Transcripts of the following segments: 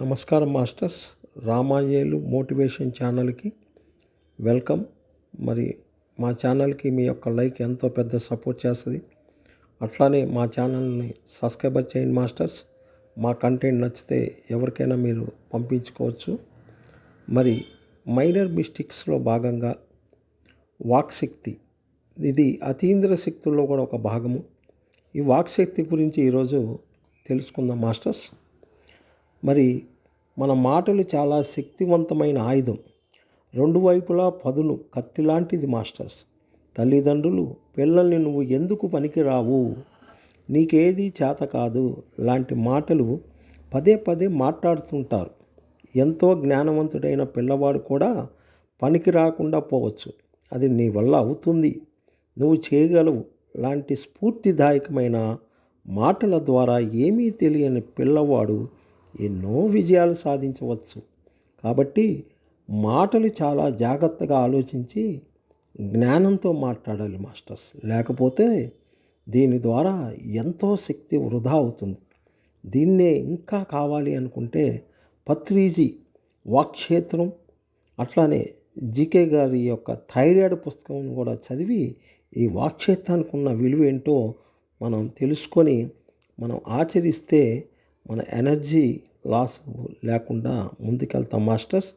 నమస్కారం masters. రామాయేలు motivation ఛానల్కి welcome. మరి మా ఛానల్కి మీ యొక్క లైక్ ఎంతో పెద్ద సపోర్ట్ చేస్తుంది. అట్లానే మా ఛానల్ని సబ్స్క్రైబర్ చేయండి మాస్టర్స్. మా కంటెంట్ నచ్చితే ఎవరికైనా మీరు పంపించుకోవచ్చు. మరి మైనర్ మిస్టేక్స్లో భాగంగా వాక్శక్తి ఇది అతీంద్ర శక్తుల్లో కూడా ఒక భాగము. ఈ వాక్శక్తి గురించి ఈరోజు తెలుసుకుందాం మాస్టర్స్. మరి మన మాటలు చాలా శక్తివంతమైన ఆయుధం. రెండు వైపులా పదును కత్తి లాంటిది మాస్టర్స్. తల్లిదండ్రులు పిల్లల్ని నువ్వు ఎందుకు పనికిరావు? నీకేది చేత కాదు. లాంటి మాటలు పదే పదే మాట్లాడుతుంటారు. ఎంతో జ్ఞానవంతుడైన పిల్లవాడు కూడా పనికి రాకుండా పోవచ్చు. అది నీ వల్ల అవుతుంది. నువ్వు చేయగలవు. లాంటి స్ఫూర్తిదాయకమైన మాటల ద్వారా ఏమీ తెలియని పిల్లవాడు ఎన్నో విజయాలు సాధించవచ్చు. కాబట్టి మాటలు చాలా జాగ్రత్తగా ఆలోచించి జ్ఞానంతో మాట్లాడాలి మాస్టర్స్. లేకపోతే దీని ద్వారా ఎంతో శక్తి వృధా అవుతుంది. దీన్నే ఇంకా కావాలి అనుకుంటే పత్రిజీ వాక్షేత్రం అట్లానే జీకే గారి యొక్క థైరాయిడ్ పుస్తకం కూడా చదివి ఈ వాక్షేత్రానికి ఉన్న విలువ ఏంటో మనం తెలుసుకొని మనం ఆచరిస్తే మన ఎనర్జీ లాస్ లేకుండా ముందుకెళ్తాం మాస్టర్స్.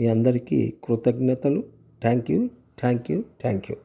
మీ అందరికీ కృతజ్ఞతలు. Thank you thank you thank you.